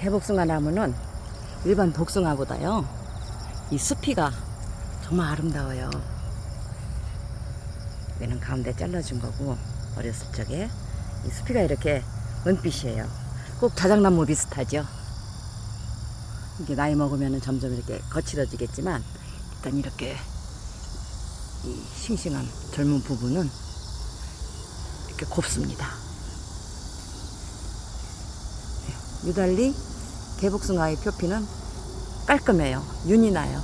대복숭아 나무는 일반 복숭아보다요 이 수피가 정말 아름다워요. 얘는 가운데 잘라준 거고 어렸을 적에 이 수피가 이렇게 은빛이에요. 꼭 자작나무 비슷하죠. 이게 나이 먹으면 점점 이렇게 거칠어지겠지만 일단 이렇게 이 싱싱한 젊은 부분은 이렇게 곱습니다. 네, 유달리 개복숭아의 표피는 깔끔해요. 윤이 나요.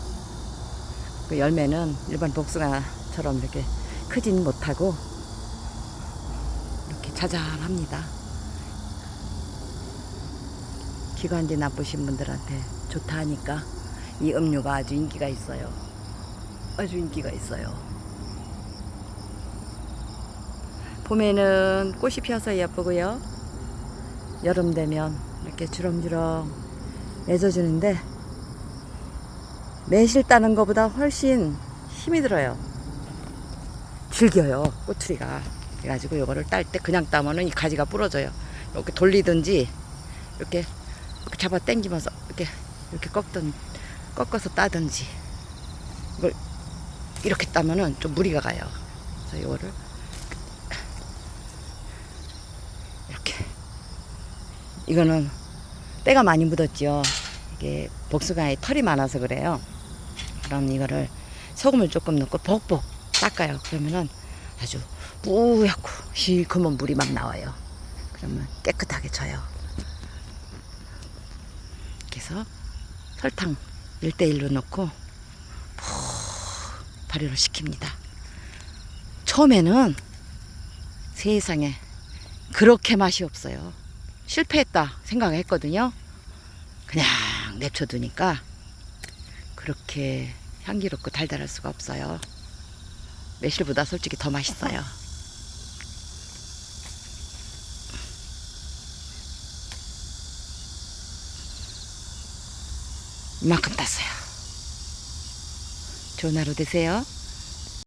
그 열매는 일반 복숭아처럼 이렇게 크진 못하고 이렇게 자잘합니다. 기관지 나쁘신 분들한테 좋다 하니까 이 음료가 아주 인기가 있어요. 아주 인기가 있어요. 봄에는 꽃이 피어서 예쁘고요. 여름 되면 이렇게 주렁주렁 맺어주는데 매실 따는 것보다 훨씬 힘이 들어요. 질겨요, 꼬투리가. 그래가지고 이거를 딸 때 그냥 따면은 이 가지가 부러져요. 이렇게 돌리든지 이렇게, 이렇게 잡아 당기면서 이렇게 이렇게 꺾든 꺾어서 따든지 이걸 이렇게 따면은 좀 무리가 가요. 그래서 이거를 이렇게 이거는 때가 많이 묻었죠. 이게 복숭아에 털이 많아서 그래요. 그럼 이거를 소금을 조금 넣고 벅벅 닦아요. 그러면은 아주 뿌옇고 시커먼 물이 막 나와요. 그러면 깨끗하게 져요. 그래서 설탕 1대1로 넣고 푹 발효를 시킵니다. 처음에는 세상에 그렇게 맛이 없어요. 실패했다 생각했거든요. 그냥 내쳐두니까 그렇게 향기롭고 달달할 수가 없어요. 매실보다 솔직히 더 맛있어요. 이만큼 땄어요. 좋은 하루 되세요.